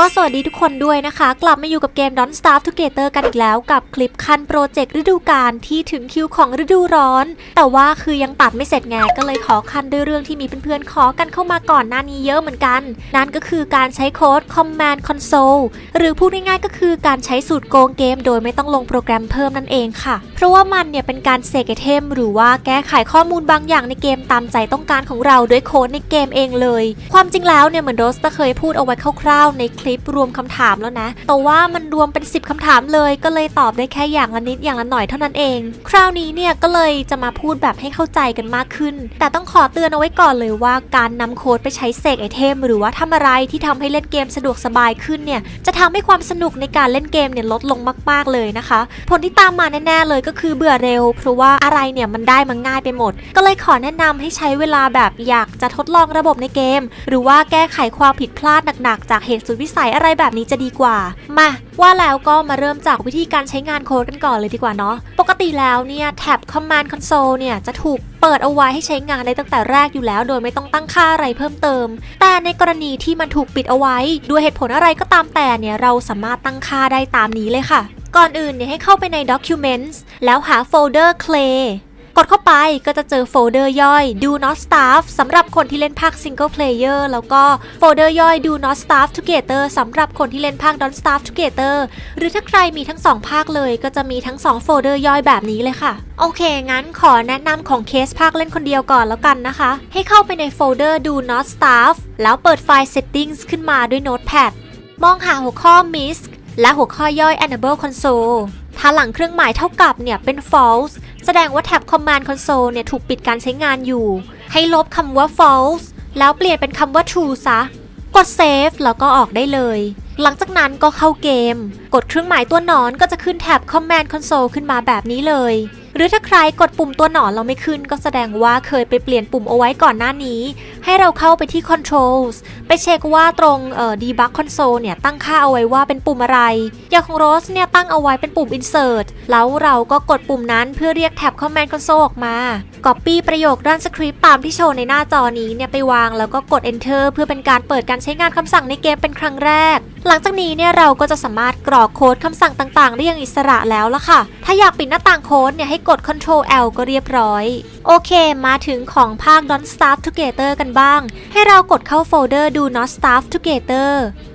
ก็สวัสดีทุกคนด้วยนะคะ กลับมาอยู่กับเกม Don't Starve Together กันอีกแล้วกับคลิปคันโปรเจกต์ฤดูกาลที่ถึงคิวของฤดูร้อน แต่ว่าคือยังตัดไม่เสร็จไงก็เลยขอคันด้วยเรื่องที่มีเพื่อนๆขอกันเข้ามาก่อนหน้านี้เยอะเหมือนกัน นั่นก็คือการใช้โค้ด Command Console หรือพูดง่ายๆก็คือการใช้สูตรโกงเกม โดยไม่ต้องลงโปรแกรมเพิ่มนั่นเองค่ะ เพราะว่ามันเนี่ยเป็นการเสกไอเทมหรือว่าแก้ไขข้อมูลบางอย่างในเกมตามใจต้องการของเราด้วยโค้ดในเกมเองเลย ความจริงแล้วเนี่ยเหมือนโรสเคยพูดเอาไว้คร่าวๆในคลิปรวมคำถามแล้วนะ แต่ว่ามันรวมเป็น 10คำถามเลย ก็เลยตอบได้แค่อย่างละนิดอย่างละหน่อยเท่านั้นเอง คราวนี้เนี่ยก็เลยจะมาพูดแบบให้เข้าใจกันมากขึ้น แต่ต้องขอเตือนเอาไว้ก่อนเลยว่าการนำโค้ดไปใช้เสกไอเทม หรือว่าทำอะไรที่ทำให้เล่นเกมสะดวกสบายขึ้นเนี่ยจะทำให้ความสนุกในการเล่นเกมเนี่ยลดลงมาก ๆเลยนะคะ ผลที่ตามมาแน่ๆเลยก็คือเบื่อเร็ว เพราะว่าอะไรเนี่ยมันได้มาง่ายไปหมด ก็เลยขอแนะนำให้ใช้เวลาแบบอยากจะทดลองระบบในเกม หรือว่าแก้ไขความผิดพลาดหนักๆ จากเหตุสุดวิสัยอะไรแบบนี้จะดีกว่า มาว่าแล้วก็มาเริ่มจากวิธีการใช้งานโค้ดกันก่อนเลยดีกว่าเนาะ ปกติแล้วเนี่ยแท็บ Command Console เนี่ยจะถูกเปิดเอาไว้ให้ใช้งานได้ตั้งแต่แรกอยู่แล้ว โดยไม่ต้องตั้งค่าอะไรเพิ่มเติม แต่ในกรณีที่มันถูกปิดเอาไว้ ด้วยเหตุผลอะไรก็ตามแต่เนี่ยเราสามารถตั้งค่าได้ตามนี้เลยค่ะ ก่อนอื่นเนี่ยให้เข้าไปใน Documents แล้วหาโฟลเดอร์ Clay กดเข้าไปก็จะเจอโฟลเดอร์ย่อย Do Not Starve สำหรับคนที่เล่นภาค Single Player แล้วก็โฟลเดอร์ย่อย Do Not Starve Together สำหรับคนที่เล่นภาค Don't Starve Together หรือถ้าใครมีทั้ง 2 ภาคเลย ก็จะมีทั้ง 2 โฟลเดอร์ย่อยแบบนี้เลยค่ะ โอเค งั้นขอแนะนำของเคสภาคเล่นคนเดียวก่อนแล้วกันนะคะ ให้เข้าไปในโฟลเดอร์ Do Not Starve แล้วเปิดไฟล์ Settings ขึ้นมาด้วย Notepad มองหาหัวข้อ MISC และหัวข้อย่อย Enable Console ถ้าหลังเครื่องหมายเท่ากับเนี่ยเป็น false แสดงว่าแท็บ Command Console เนี่ยถูกปิดการใช้งานอยู่ ให้ลบคำว่า false แล้วเปลี่ยนเป็นคำว่า true ซะ กด save แล้วก็ออกได้เลย หลังจากนั้นก็เข้าเกม กดเครื่องหมายตัวหนอนก็จะขึ้นแท็บ Command Console ขึ้นมาแบบนี้เลย หรือถ้าใครกดปุ่มตัวหนอนเราไม่ขึ้น ก็แสดงว่าเคยไปเปลี่ยนปุ่มเอาไว้ก่อนหน้านี้ ให้เราเข้าไปที่ Controls ไปเช็คว่าตรงเอ่อ Debug Console เนี่ยตั้งค่าเอาไว้ว่าเป็นปุ่มอะไร อย่างของ rose เนี่ยตั้งเอาไว้เป็นปุ่ม Insert แล้วเราก็กดปุ่มนั้นเพื่อเรียกแท็บ Command Console ออกมา Copy ประโยคด้านสคริปต์ตามที่โชว์ในหน้าจอนี้เนี่ยไปวางแล้วก็กด Enter เพื่อเป็นการเปิดการใช้งานคำสั่งในเกมเป็นครั้งแรก หลังจากนี้เนี่ยเราก็จะสามารถกรอกโค้ดคำสั่งต่างๆ ได้อย่างอิสระแล้วละค่ะ ถ้าอยากปิดหน้าต่างโค้ดเนี่ยให้กด Ctrl L ก็เรียบร้อย โอเค มาถึงของภาค Don't Starve Together กันบ้าง ให้เรากดเข้าโฟลเดอร์ Do Not Starve Together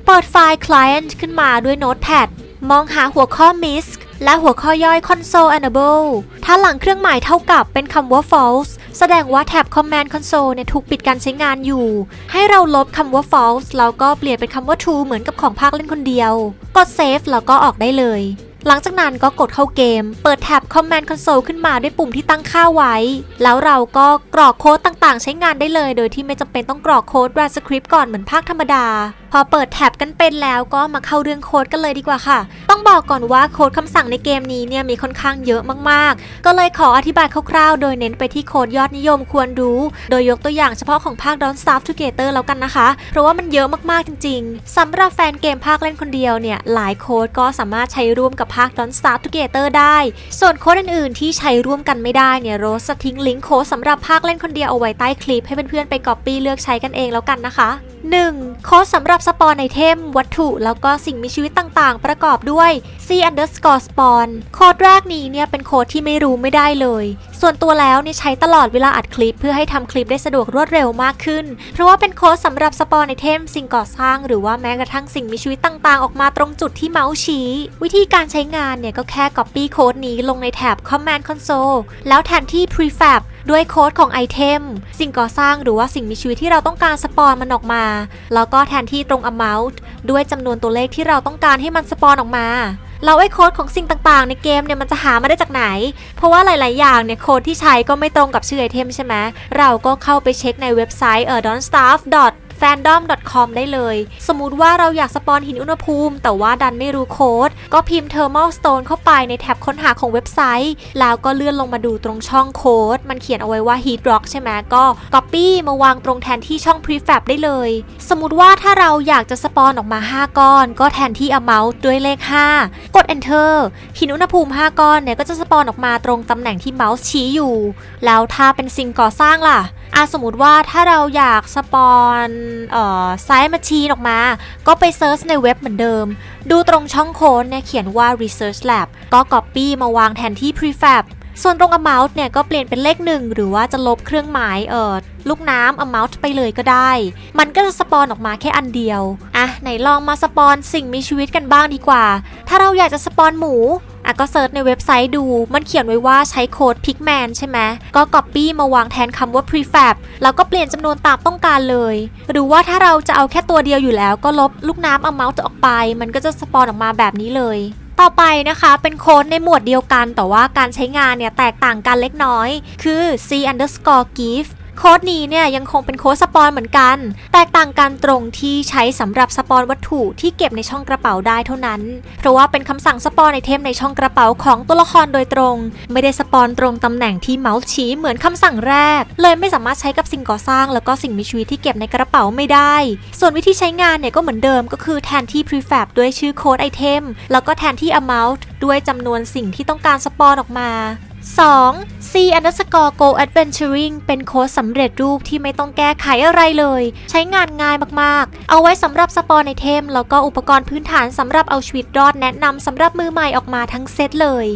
เปิดไฟล์ Client ขึ้นมาด้วย Notepad มองหาหัวข้อ MISC และหัวข้อย่อย Console Enable ถ้าหลังเครื่องหมายเท่ากับเป็นคำว่า false แสดงว่าแท็บ Command Console เนี่ยถูกปิดการใช้งานอยู่ ให้เราลบคำว่า false แล้วก็เปลี่ยนเป็นคำว่า true เหมือนกับของภาคเล่นคนเดียว กด save แล้วก็ออกได้เลย หลังจากนั้นก็กดเข้าเกม เปิดแท็บ Command Console ขึ้นมาด้วยปุ่มที่ตั้งค่าไว้ แล้วเราก็กรอกโค้ดต่างๆ ใช้งานได้เลย โดยที่ไม่จำเป็นต้องกรอกโค้ด Run Script ก่อนเหมือนภาคธรรมดา พอเปิดแท็บกันเป็นแล้วก็มาเข้าเรื่องโค้ดกันเลยดีกว่าค่ะ ต้องบอกก่อนว่าโค้ดคำสั่งในเกมนี้เนี่ยมีค่อนข้างเยอะมากๆ ก็เลยขออธิบายคร่าวๆ โดยเน้นไปที่โค้ดยอดนิยมควรรู้ โดยยกตัวอย่างเฉพาะของภาค Don't Starve Together แล้วกันนะคะ เพราะว่ามันเยอะมากๆจริง ๆสำหรับแฟนเกมภาคเล่นคนเดียวเนี่ยหลายโค้ดก็สามารถใช้ร่วมกับภาค Don't Starve Together ได้ ส่วนโค้ดอื่นๆ ที่ใช้ร่วมกันไม่ได้เนี่ยโรสจะทิ้งลิงก์โค้ดสำหรับภาคเล่นคนเดียวเอาไว้ใต้คลิปให้เพื่อนๆไปก๊อปปี้เลือกใช้กันเองแล้วกันนะคะ 1. โค้ดสำหรับสปอนไอเทม วัตถุ แล้วก็สิ่งมีชีวิตต่างๆ ประกอบด้วย C underscore spawn โค้ดแรกนี้เนี่ยเป็นโค้ดที่ไม่รู้ไม่ได้เลย ส่วนตัวแล้วเนี่ยใช้ตลอดเวลาอัดคลิป เพื่อให้ทำคลิปได้สะดวกรวดเร็วมากขึ้น เพราะว่าเป็นโค้ดสำหรับสปอนไอเทม สิ่งก่อสร้าง หรือว่าแม้กระทั่งสิ่งมีชีวิตต่างๆ ออกมาตรงจุดที่เมาส์ชี้ วิธีการใช้งานเนี่ยก็แค่ Copy โค้ดนี้ลงในแท็บ Command Console แล้วแทนที่ Prefab ด้วยโค้ดของไอเทม สิ่งก่อสร้างหรือว่าสิ่งมีชีวิตที่เราต้องการสปอนมันออกมา แล้วก็แทนที่ตรง amount ด้วยจำนวนตัวเลขที่เราต้องการให้มันสปอนออกมาเราไอ้โค้ดของสิ่งต่างๆ ในเกมเนี่ยมันจะหามาได้จากไหน เพราะว่าหลายๆ อย่างเนี่ยโค้ดที่ใช้ก็ไม่ตรงกับชื่อไอเทมใช่ไหมเราก็เข้าไปเช็คในเว็บไซต์เอ่อ d o n s t a f f fandom.com ได้เลย สมมติว่าเราอยากสปอนหินอุณหภูมิ แต่ว่าดันไม่รู้โค้ด ก็พิมพ์ thermal stone เข้าไปในแท็บค้นหาของเว็บไซต์ แล้วก็เลื่อนลงมาดูตรงช่องโค้ด มันเขียนเอาไว้ว่า heat rock ใช่ไหมก็ copy มาวางตรงแทนที่ช่อง prefab ได้เลย สมมติว่าถ้าเราอยากจะสปอนออกมา 5 ก้อน ก็แทนที่ amount ด้วยเลข 5 กด enter หินอุณหภูมิ 5 ก้อนเนี่ยก็จะสปอนออกมาตรงตำแหน่งที่เมาส์ชี้อยู่ แล้วถ้าเป็นสิ่งก่อสร้างล่ะ อะสมมติว่าถ้าเราอยากสปอนเอ่อไซส์มาชีนออกมา ก็ไปเซิร์ชในเว็บเหมือนเดิม ดูตรงช่องโค้ดเนี่ยเขียนว่า research lab ก็ copy มาวางแทนที่ prefab ส่วนตรง amount เนี่ยก็เปลี่ยนเป็นเลขหนึ่งหรือว่าจะลบเครื่องหมายเอ่อลูกน้ำ amount ไปเลยก็ได้ มันก็จะสปอนออกมาแค่อันเดียว อะไหนลองมาสปอนสิ่งมีชีวิตกันบ้างดีกว่า ถ้าเราอยากจะสปอนหมู อะก็เซิร์ชในเว็บไซต์ดู มันเขียนไว้ว่าใช้โค้ด Pigman ใช่ไหม ก็ Copy มาวางแทนคำว่า prefab แล้วก็เปลี่ยนจำนวนตามต้องการเลย หรือว่าถ้าเราจะเอาแค่ตัวเดียวอยู่แล้ว ก็ลบลูกน้ำ amount ออกไป มันก็จะสปอนออกมาแบบนี้เลยต่อไปนะคะเป็นโค้ดในหมวดเดียวกันแต่ว่าการใช้งานเนี่ยแตกต่างกันเล็กน้อย คือ c underscore give โค้ดนี้เนี่ยยังคงเป็นโค้ดสปอนเหมือนกัน แตกต่างกันตรงที่ใช้สำหรับสปอนวัตถุที่เก็บในช่องกระเป๋าได้เท่านั้น เพราะว่าเป็นคำสั่งสปอนไอเทมในช่องกระเป๋าของตัวละครโดยตรง ไม่ได้สปอนตรงตำแหน่งที่เมาส์ชี้เหมือนคำสั่งแรก เลยไม่สามารถใช้กับสิ่งก่อสร้าง แล้วก็สิ่งมีชีวิตที่เก็บในกระเป๋าไม่ได้ ส่วนวิธีใช้งานเนี่ยก็เหมือนเดิมก็คือแทนที่ prefab ด้วยชื่อโค้ดไอเทมแล้วก็แทนที่ amount ด้วยจำนวนสิ่งที่ต้องการสปอนออกมา 2. C underscore go adventuring เป็นโค้ดสำเร็จรูปที่ไม่ต้องแก้ไขอะไรเลย ใช้งานง่ายมากๆ เอาไว้สำหรับสปอนไอเทม แล้วก็อุปกรณ์พื้นฐานสำหรับเอาชีวิตรอดแนะนำสำหรับมือใหม่ออกมาทั้งเซตเลย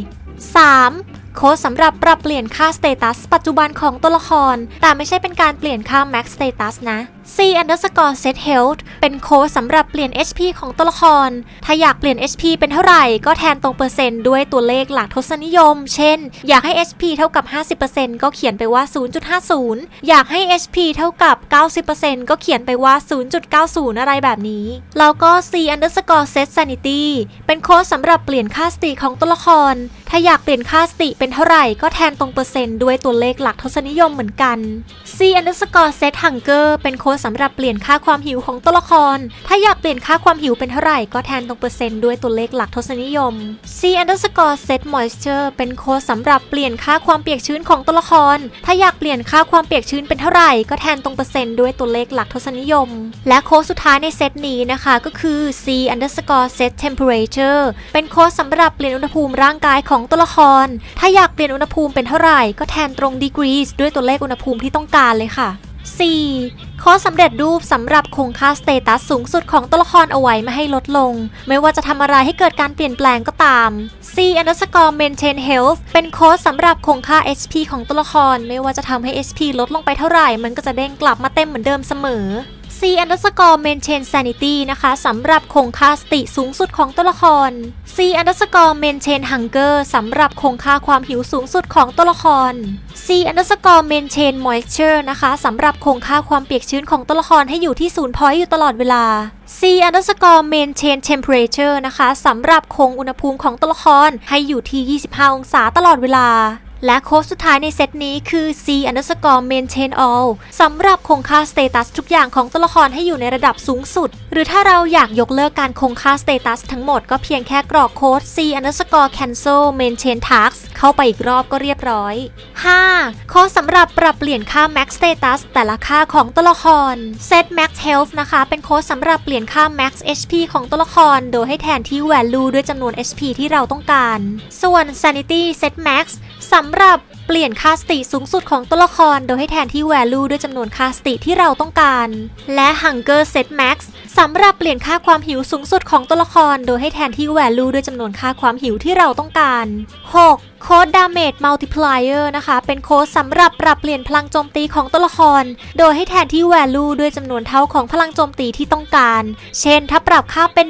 3. โค้ดสำหรับปรับเปลี่ยนค่าสเตตัสปัจจุบันของตัวละคร แต่ไม่ใช่เป็นการเปลี่ยนค่า max status นะ C underscore set health เป็นโค้ดสำหรับเปลี่ยน HP ของตัวละคร ถ้าอยากเปลี่ยน HP เป็นเท่าไหร่ ก็แทนตรงเปอร์เซ็นต์ด้วยตัวเลขหลักทศนิยม เช่น อยากให้ HP เท่ากับ 50%ก็เขียนไปว่า 0.50 อยากให้ HP เท่ากับ 90%ก็เขียนไปว่า 0.90 อะไรแบบนี้ แล้วก็ C underscore set sanity เป็นโค้ดสำหรับเปลี่ยนค่าสติของตัวละคร ถ้าอยากเปลี่ยนค่าสติเป็นเท่าไหร่ ก็แทนตรงเปอร์เซ็นต์ด้วยตัวเลขหลักทศนิยมเหมือนกัน C underscore set hunger เป็นโค้ดสำหรับเปลี่ยนค่าความหิวของตัวละคร ถ้าอยากเปลี่ยนค่าความหิวเป็นเท่าไหร่ก็แทนตรงเปอร์เซ็นต์ด้วยตัวเลขหลักทศนิยม C underscore set moisture เป็นโค้ดสำหรับเปลี่ยนค่าความเปียกชื้นของตัวละคร ถ้าอยากเปลี่ยนค่าความเปียกชื้นเป็นเท่าไหร่ก็แทนตรงเปอร์เซ็นต์ด้วยตัวเลขหลักทศนิยม และโค้ดสุดท้ายในเซตนี้นะคะก็คือ C underscore set temperature เป็นโค้ดสำหรับเปลี่ยนอุณหภูมิร่างกายของตัวละคร ถ้าอยากเปลี่ยนอุณหภูมิเป็นเท่าไหร่ก็แทนตรง degrees ด้วยตัวเลขอุณหภูมิที่ต้องการเลยค่ะ 4. ข้อสำเร็จรูปสำหรับคงค่าสเตตัสสูงสุดของตัวละครเอาไว้ไม่ให้ลดลง ไม่ว่าจะทำอะไรให้เกิดการเปลี่ยนแปลงก็ตาม C underscore maintain health เป็นโค้ดสำหรับคงค่า HP ของตัวละคร ไม่ว่าจะทำให้ HP ลดลงไปเท่าไหร่ มันก็จะเด้งกลับมาเต็มเหมือนเดิมเสมอ C underscore maintain sanity นะคะสำหรับคงค่าสติสูงสุดของตัวละคร C underscore maintain hunger สำหรับคงค่าความหิวสูงสุดของตัวละคร C underscore maintain moisture นะคะสำหรับคงค่าความเปียกชื้นของตัวละครให้อยู่ที่ศูนย์พอยต์อยู่ตลอดเวลา C underscore maintain temperature นะคะสำหรับคงอุณหภูมิของตัวละครให้อยู่ที่ 25 องศาตลอดเวลา และโค้ดสุดท้ายในเซตนี้คือ C underscore maintain all สำหรับคงค่าสเตตัสทุกอย่างของตัวละครให้อยู่ในระดับสูงสุด หรือถ้าเราอยากยกเลิกการคงค่าสเตตัสทั้งหมดก็เพียงแค่กรอกโค้ด C underscore cancel maintain task เข้าไปอีกรอบก็เรียบร้อย 5. ข้อสำหรับปรับเปลี่ยนค่า max status แต่ละค่าของตัวละคร set max health นะคะ เป็นโค้ดสำหรับเปลี่ยนค่า max HP ของตัวละคร โดยให้แทนที่ value ด้วยจำนวน HP ที่เราต้องการ ส่วน sanity set max สำำหรับเปลี่ยนค่าสติสูงสุดของตัวละครโดยให้แทนที่ value ด้วยจำนวนค่าสติที่เราต้องการ และ hunger set max สำหรับเปลี่ยนค่าความหิวสูงสุดของตัวละคร โดยให้แทนที่ value ด้วยจำนวนค่าความหิวที่เราต้องการ 6. โค้ด damage multiplier นะคะ เป็นโค้ดสำหรับปรับเปลี่ยนพลังโจมตีของตัวละคร โดยให้แทนที่ value ด้วยจำนวนเท่าของพลังโจมตีที่ต้องการ เช่น ถ้าปรับค่าเป็น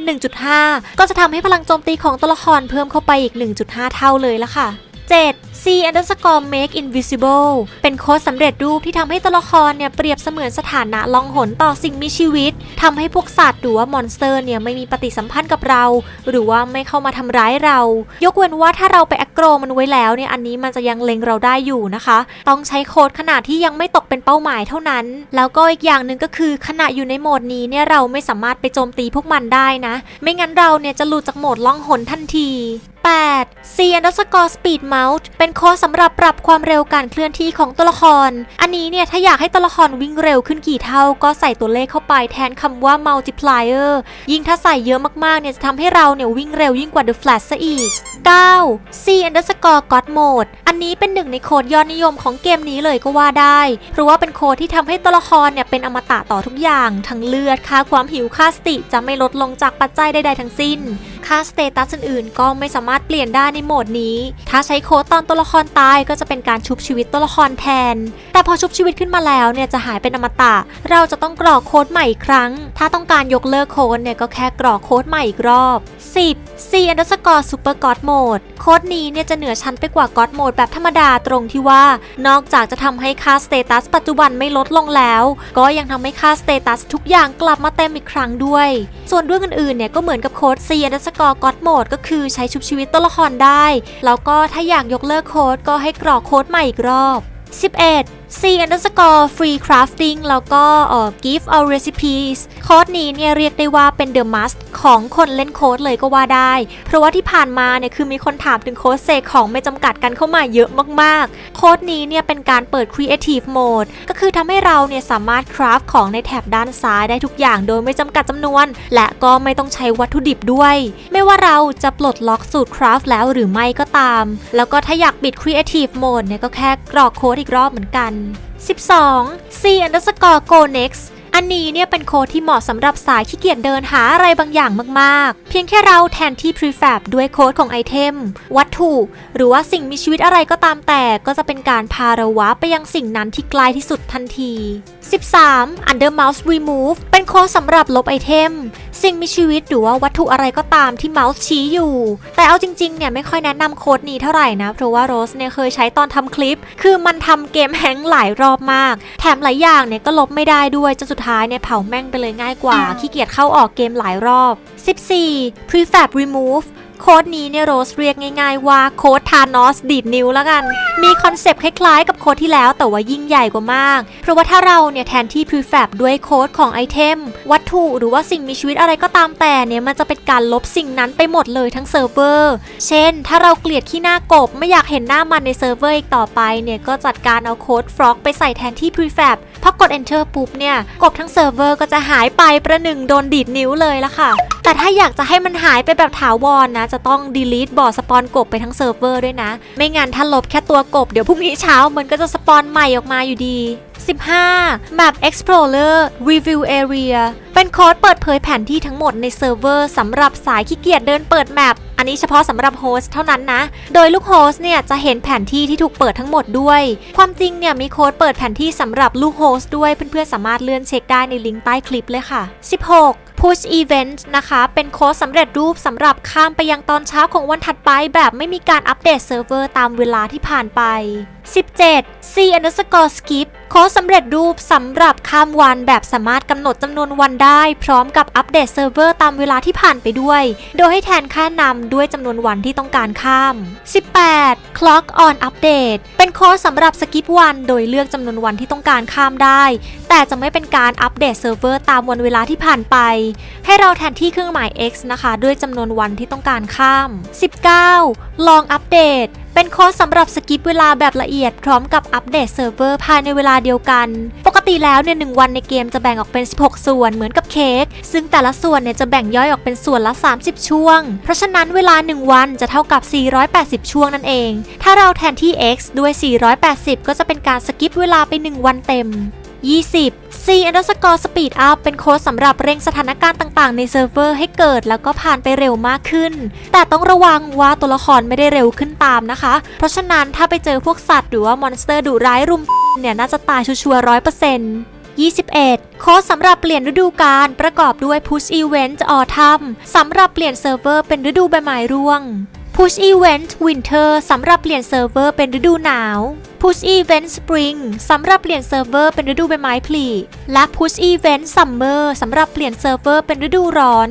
1.5 ก็จะทำให้พลังโจมตีของตัวละครเพิ่มเข้าไปอีก 1.5 เท่าเลยละค่ะ 7. C underscore make invisible เป็นโค้ดสำเร็จรูปที่ทำให้ตัวละครเนี่ยเปรียบเสมือนสถานะล่องหนต่อสิ่งมีชีวิตทำให้พวกสัตว์หรือว่ามอนสเตอร์เนี่ยไม่มีปฏิสัมพันธ์กับเรา หรือว่าไม่เข้ามาทำร้ายเรา ยกเว้นว่าถ้าเราไปแอคโกรมันไว้แล้วเนี่ยอันนี้มันจะยังเล็งเราได้อยู่นะคะ ต้องใช้โค้ดขนาดที่ยังไม่ตกเป็นเป้าหมายเท่านั้น แล้วก็อีกอย่างหนึ่งก็คือขณะอยู่ในโหมดนี้เนี่ยเราไม่สามารถไปโจมตีพวกมันได้นะ ไม่งั้นเราเนี่ยจะหลุดจากโหมดล่องหนทันที 8. C underscore speed mount เป็นโค้ดสำหรับปรับความเร็วการเคลื่อนที่ของตัวละคร อันนี้เนี่ยถ้าอยากให้ตัวละครวิ่งเร็วขึ้นกี่เท่า ก็ใส่ตัวเลขเข้าไปแทนคำว่า multiplier ยิ่งถ้าใส่เยอะมากๆเนี่ยจะทำให้เราเนี่ยวิ่งเร็วยิ่งกว่า The Flash ซะอีก 9. C underscore god mode อันนี้เป็นหนึ่งในโค้ดยอดนิยมของเกมนี้เลยก็ว่าได้ เพราะว่าเป็นโค้ดที่ทำให้ตัวละครเนี่ยเป็นอมตะต่อทุกอย่าง ทั้งเลือด ค่าความหิว ค่าสติ จะไม่ลดลงจากปัจจัยใดๆทั้งสิ้น ค่าสเตตัสอื่นๆ ก็ไม่สามารถเปลี่ยนได้ในโหมดนี้ ถ้าใช้โคตอนตัวละครตายก็จะเป็นการชุบชีวิตตัวละครแทน แต่พอชุบชีวิตขึ้นมาแล้วเนี่ยจะหายเป็นอมตะ เราจะต้องกรอกโค้ดใหม่อีกครั้ง ถ้าต้องการยกเลิกโค้ดเนี่ยก็แค่กรอกโค้ดใหม่อีกรอบ 10 C underscore super god mode โค้ดนี้เนี่ยจะเหนือชั้นไปกว่า god mode แบบธรรมดาตรงที่ว่า นอกจากจะทำให้ค่าสเตตัสปัจจุบันไม่ลดลงแล้ว ก็ยังทำให้ค่าสเตตัสทุกอย่างกลับมาเต็มอีกครั้งด้วย ส่วนเรื่องอื่นๆเนี่ยก็เหมือนกับโค้ด C underscore god mode ก็คือใช้ชุบชีวิตตัวละครได้ แล้วก็ถ้าอยากยกเลิกโค้ดก็ให้กรอกโค้ดใหม่อีกรอบ 11 C underscore free crafting แล้วก็เอ่อ give our recipes โค้ดนี้เนี่ยเรียกได้ว่าเป็น the must ของคนเล่นโค้ดเลยก็ว่าได้ เพราะว่าที่ผ่านมาเนี่ยคือมีคนถามถึงโค้ดเสกของไม่จำกัดกันเข้ามาเยอะมากๆ โค้ดนี้เนี่ยเป็นการเปิด creative mode ก็คือทำให้เราเนี่ยสามารถ craft ของในแถบด้านซ้ายได้ทุกอย่างโดยไม่จำกัดจำนวน และก็ไม่ต้องใช้วัตถุดิบด้วย ไม่ว่าเราจะปลดล็อกสูตร craft แล้วหรือไม่ก็ตาม แล้วก็ถ้าอยากปิด creative mode เนี่ยก็แค่กรอกโค้ดอีกรอบเหมือนกัน12 C underscore go next อันนี้เนี่ยเป็นโค้ดที่เหมาะสำหรับสายขี้เกียจเดินหาอะไรบางอย่างมากๆ เพียงแค่เราแทนที่ prefab ด้วยโค้ดของไอเทม วัตถุ หรือว่าสิ่งมีชีวิตอะไรก็ตามแต่ก็จะเป็นการพาเราวะไปยังสิ่งนั้นที่ไกลที่สุดทันที 13 under mouse remove เป็นโค้ดสำหรับลบไอเทม สิ่งมีชีวิตหรือว่าวัตถุอะไรก็ตามที่เมาส์ชี้อยู่ แต่เอาจริงๆเนี่ยไม่ค่อยแนะนำโค้ดนี้เท่าไหร่นะ เพราะว่าโรสเนี่ยเคยใช้ตอนทำคลิป คือมันทำเกมแฮงก์หลายรอบมาก แถมหลายอย่างเนี่ยก็ลบไม่ได้ด้วยจนสุดท้ายเนี่ยเผาแม่งไปเลยง่ายกว่า ขี้เกียจเข้าออกเกมหลายรอบ 14 prefab remove โค้ดนี้เนี่ยโรสเรียกง่ายๆว่าโค้ดทานอสดีดนิ้วแล้วกัน มีคอนเซปต์คล้ายๆกับโค้ดที่แล้วแต่ว่ายิ่งใหญ่กว่ามาก เพราะว่าถ้าเราเนี่ยแทนที่ prefab ด้วยโค้ดของไอเทม วัตถุหรือว่าสิ่งมีชีวิตอะไรก็ตามแต่เนี่ย มันจะเป็นการลบสิ่งนั้นไปหมดเลยทั้งเซิร์ฟเวอร์ เช่น ถ้าเราเกลียดขี้หน้ากบ ไม่อยากเห็นหน้ามันในเซิร์ฟเวอร์อีกต่อไปเนี่ยก็จัดการเอาโค้ด frog ไปใส่แทนที่ prefab พอกด enter ปุ๊บเนี่ยกบทั้งเซิร์ฟเวอร์ก็จะหายไปประหนึ่งโดนดีดนิ้วเลยละค่ะ แต่ถ้าอยากจะให้มันหายไปแบบถาวรนะจะต้อง delete บอร์ดสปอนกบไปทั้งเซิร์ฟเวอร์ด้วยนะ ไม่งั้นถ้าลบแค่ตัวกบเดี๋ยวพรุ่งนี้เช้ามันก็จะสปอนใหม่ออกมาอยู่ดี 15 Map Explorer Review Area เป็นโค้ดเปิดเผยแผนที่ทั้งหมดในเซิร์ฟเวอร์สำหรับสายขี้เกียจเดินเปิดแมปอันนี้เฉพาะสำหรับโฮสต์เท่านั้นนะ โดยลูกโฮสต์เนี่ยจะเห็นแผนที่ที่ถูกเปิดทั้งหมดด้วย ความจริงเนี่ยมีโค้ดเปิดแผนที่สำหรับลูกโฮสต์ด้วยเพื่อนๆสามารถเลื่อนเช็คได้ในลิงก์ใต้คลิปเลยค่ะ 16 Push Event นะคะ เป็นโค้ดสำเร็จรูปสำหรับข้ามไปยังตอนเช้าของวันถัดไป แบบไม่มีการอัปเดตเซิร์ฟเวอร์ตามเวลาที่ผ่านไป 17 C underscore skip โค้ดสำเร็จรูปสำหรับข้ามวันแบบสามารถกำหนดจำนวนวันได้ พร้อมกับอัปเดตเซิร์ฟเวอร์ตามเวลาที่ผ่านไปด้วย โดยให้แทนค่านำด้วยจำนวนวันที่ต้องการข้าม 18 clock on update เป็นโค้ดสำหรับสกิปวันโดยเลือกจำนวนวันที่ต้องการข้ามได้ แต่จะไม่เป็นการอัปเดตเซิร์ฟเวอร์ตามวันเวลาที่ผ่านไป ให้เราแทนที่เครื่องหมาย x นะคะ ด้วยจำนวนวันที่ต้องการข้าม 19 long update เป็นโค้ดสำหรับสกิปเวลาแบบละเอียดพร้อมกับอัปเดตเซิร์ฟเวอร์ภายในเวลาเดียวกัน ปกติแล้วเนี่ยหนึ่งวันในเกมจะแบ่งออกเป็น 16 ส่วนเหมือนกับเค้กซึ่งแต่ละส่วนเนี่ยจะแบ่งย่อยออกเป็นส่วนละ 30 ช่วง เพราะฉะนั้นเวลา 1 วันจะเท่ากับ 480 ช่วงนั่นเอง ถ้าเราแทนที่ x ด้วย 480 ก็จะเป็นการสกิปเวลาไป 1 วันเต็ม 20 C underscore speed up เป็นโค้ดสำหรับเร่งสถานการณ์ต่างๆ ในเซิร์ฟเวอร์ให้เกิดแล้วก็ผ่านไปเร็วมากขึ้น แต่ต้องระวังว่าตัวละครไม่ได้เร็วขึ้นตามนะคะ เพราะฉะนั้นถ้าไปเจอพวกสัตว์หรือว่ามอนสเตอร์ดุร้ายรุมเนี่ยน่าจะตายชัวร์ร้อยเปอร์เซ็นต์21 โค้ดสำหรับเปลี่ยนฤดูกาลประกอบด้วย Push Event Autumn สำหรับเปลี่ยนเซิร์ฟเวอร์เป็นฤดูใบไม้ร่วง Push Event Winter สำหรับเปลี่ยนเซิร์ฟเวอร์เป็นฤดูหนาว Push Event Spring สำหรับเปลี่ยนเซิร์ฟเวอร์เป็นฤดูใบไม้ผลิและ Push Event Summer สำหรับเปลี่ยนเซิร์ฟเวอร์เป็นฤดูร้อน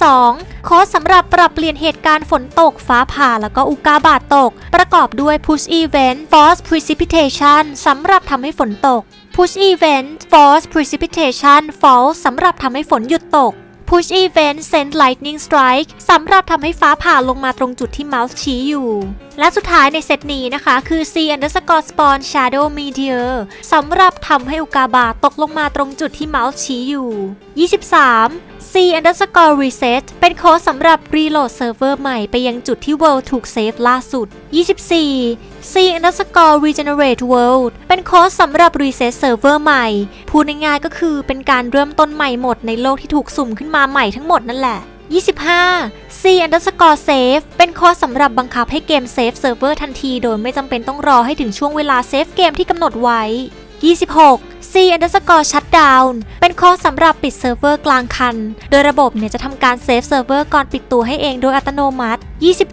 22โค้ดสำหรับปรับเปลี่ยนเหตุการณ์ฝนตกฟ้าผ่าแล้วก็อุกาบาตตก ประกอบด้วย Push Event Force Precipitation สำหรับทำให้ฝนตก Push Event Force Precipitation Fall สำหรับทำให้ฝนหยุดตก Push Event Send Lightning Strike สำหรับทำให้ฟ้าผ่าลงมาตรงจุดที่เมาส์ชี้อยู่และสุดท้ายในเซตนี้นะคะคือ C underscore spawn shadow meteor สำหรับทำให้อุกาบาตตกลงมาตรงจุดที่เมาส์ชี้อยู่ 23 C underscore reset เป็นโค้ดสำหรับ reload server ใหม่ไปยังจุดที่ world ถูกเซฟล่าสุด 24 C underscore regenerate world เป็นโค้ดสำหรับ reset server ใหม่ พูดง่ายๆก็คือเป็นการเริ่มต้นใหม่หมดในโลกที่ถูกสุ่มขึ้นมาใหม่ทั้งหมดนั่นแหละ 25 C underscore save เป็นค้ดสำหรับบังคับให้เกมเซฟเซิร์ฟเวอร์ทันทีโดยไม่จำเป็นต้องรอให้ถึงช่วงเวลาเซฟเกมที่กำหนดไว้ 26 C underscore shutdown เป็นค้ดสำหรับปิดเซิร์ฟเวอร์กลางคัน โดยระบบเนี่ยจะทำการเซฟเซิร์ฟเวอร์ก่อนปิดตัวให้เองโดยอัตโนมัติ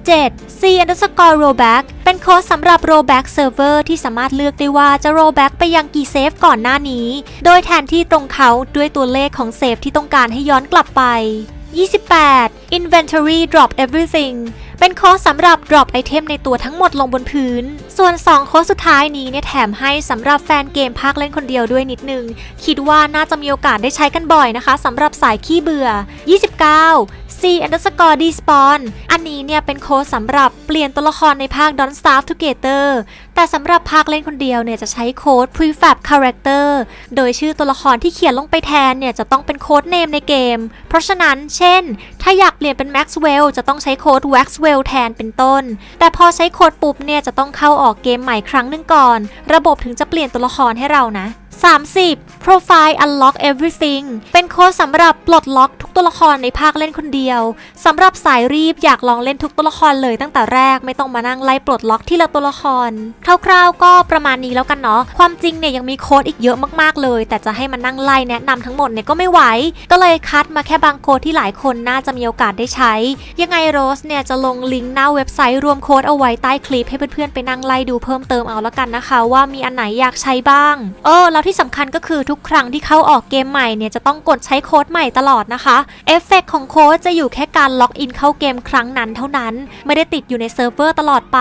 27 C underscore rollback เป็นค้ดสำหรับ rollback server ที่สามารถเลือกได้ว่าจะ rollback ไปยังกี่เซฟก่อนหน้านี้ โดยแทนที่ตรงเขาด้วยตัวเลขของเซฟที่ต้องการให้ย้อนกลับไป 28 Inventory Drop Everything เป็นโค้ดสำหรับ drop ไอเทมในตัวทั้งหมดลงบนพื้น ส่วน2โค้ดสุดท้ายนี้เนี่ยแถมให้สำหรับแฟนเกมภาคเล่นคนเดียวด้วยนิดนึง คิดว่าน่าจะมีโอกาสได้ใช้กันบ่อยนะคะสำหรับสายขี้เบื่อ 29 C underscore d s p a w n อันนี้เนี่ยเป็นโค้ดสำหรับเปลี่ยนตัวละครในภาค Don't Starve Together แต่สำหรับภาคเล่นคนเดียวเนี่ยจะใช้โค้ด prefab character โดยชื่อตัวละครที่เขียนลงไปแทนเนี่ยจะต้องเป็นโค้ดเนมในเกม เพราะฉะนั้นเช่น ถ้าอยากเปลี่ยนเป็น Maxwell จะต้องใช้โค้ด Waxwell แทนเป็นต้น แต่พอใช้โค้ดปุ๊บเนี่ยจะต้องเข้าออกเกมใหม่ครั้งหนึ่งก่อน ระบบถึงจะเปลี่ยนตัวละครให้เรานะ 30 Profile Unlock Everything เป็นโค้ดสำหรับปลดล็อกทุกตัวละครในภาคเล่นคนเดียวสำหรับสายรีบอยากลองเล่นทุกตัวละครเลยตั้งแต่แรกไม่ต้องมานั่งไล่ปลดล็อกที่ละตัวละคร คร่าวๆก็ประมาณนี้แล้วกันเนาะความจริงเนี่ยยังมีโค้ดอีกเยอะมากๆเลย แต่จะให้มานั่งไล่แนะนำทั้งหมดเนี่ยก็ไม่ไหว ก็เลยคัดมาแค่บางโค้ดที่หลายคนน่าจะมีโอกาสได้ใช้ ยังไงโรสเนี่ยจะลงลิงก์หน้าเว็บไซต์รวมโค้ดเอาไว้ใต้คลิปให้เพื่อนๆไปนั่งไล่ดูเพิ่มเติมเอาแล้วกันนะคะ ว่ามีอันไหนอยากใช้บ้าง เออแล้วที่สำคัญก็คือทุกครั้งที่เข้าออกเกมใหม่เนี่ยจะต้องกดใช้โค้ดใหม่ตลอดนะคะเอฟเฟกต์ของโค้ดจะอยู่แค่การล็อกอินเข้าเกมครั้งนั้นเท่านั้น ไม่ได้ติดอยู่ในเซิร์ฟเวอร์ตลอดไป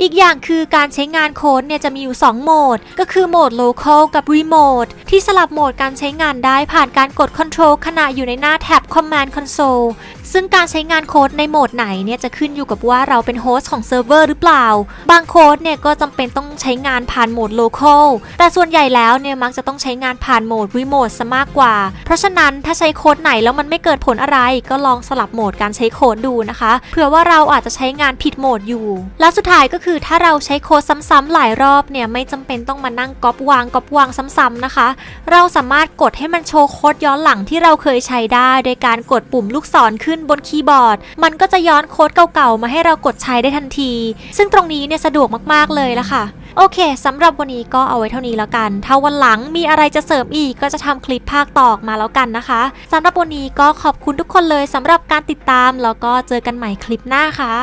อีกอย่างคือการใช้งานโค้ดเนี่ยจะมีอยู่ 2 โหมด ก็คือโหมด local กับ remote ที่สลับโหมดการใช้งานได้ผ่านการกด control ขณะอยู่ในหน้าแท็บ command console ซึ่งการใช้งานโค้ดในโหมดไหนเนี่ยจะขึ้นอยู่กับว่าเราเป็นโฮสต์ของเซิร์ฟเวอร์หรือเปล่า บางโค้ดเนี่ยก็จำเป็นต้องใช้งานผ่านโหมด local แต่ส่วนใหญ่แล้วเนี่ยมักจะต้องใช้งานผ่านโหมด remote ซะมากกว่า เพราะฉะนั้นถ้าใช้โค้ดไหนแล้วมันไม่เกิดผลอะไร ก็ลองสลับโหมดการใช้โค้ดดูนะคะเผื่อว่าเราอาจจะใช้งานผิดโหมดอยู่ แล้วสุดท้ายก็คือถ้าเราใช้โค้ดซ้ำๆหลายรอบเนี่ยไม่จำเป็นต้องมานั่งก๊อปวางก๊อปวางซ้ำๆนะคะ เราสามารถกดให้มันโชว์โค้ดย้อนหลังที่เราเคยใช้ได้ โดยการกดปุ่มลูกศรขึ้นบนคีย์บอร์ด มันก็จะย้อนโค้ดเก่าๆมาให้เรากดใช้ได้ทันที ซึ่งตรงนี้เนี่ยสะดวกมากๆเลยละค่ะ โอเคสำหรับวันนี้ก็เอาไว้เท่านี้แล้วกัน ถ้าวันหลังมีอะไรจะเสริมอีกก็จะทำคลิปภาคต่อมาแล้วกันนะคะสำหรับวันนี้ก็ขอบคุณทุกคนเลยสำหรับการติดตามแล้วก็เจอกันใหม่คลิปหน้าค่ะ